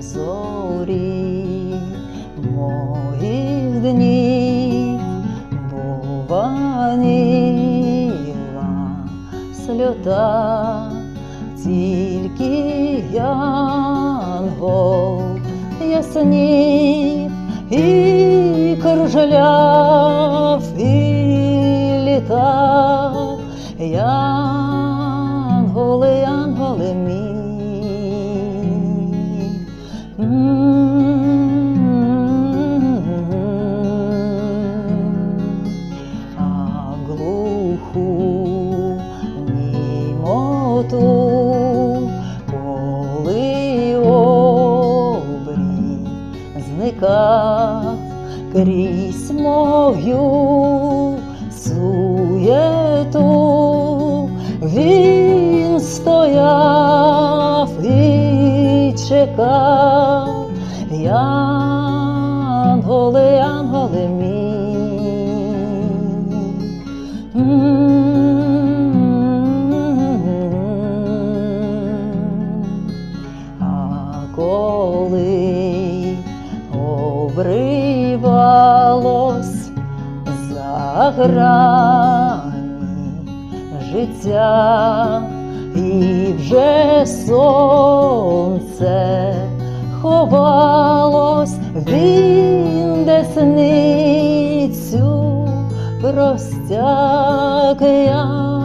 зорі моїх днів бува ніла сльота, тільки янгол яснів і кружляв, і літав, янголи, німоту, коли обрій зникав крізь мою суєту, він стояв і чекав, янголи, янголи мій. Коли обривалось за грані життя, і вже сонце ховалось, він десницю янголи,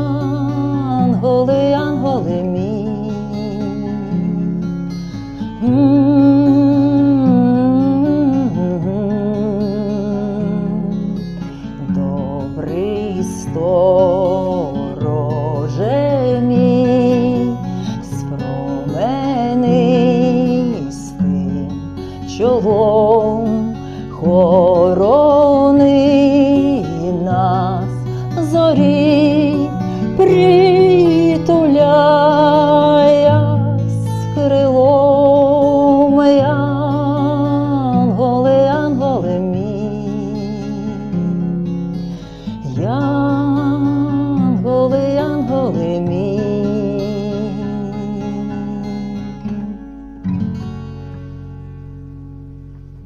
чолом. Хоро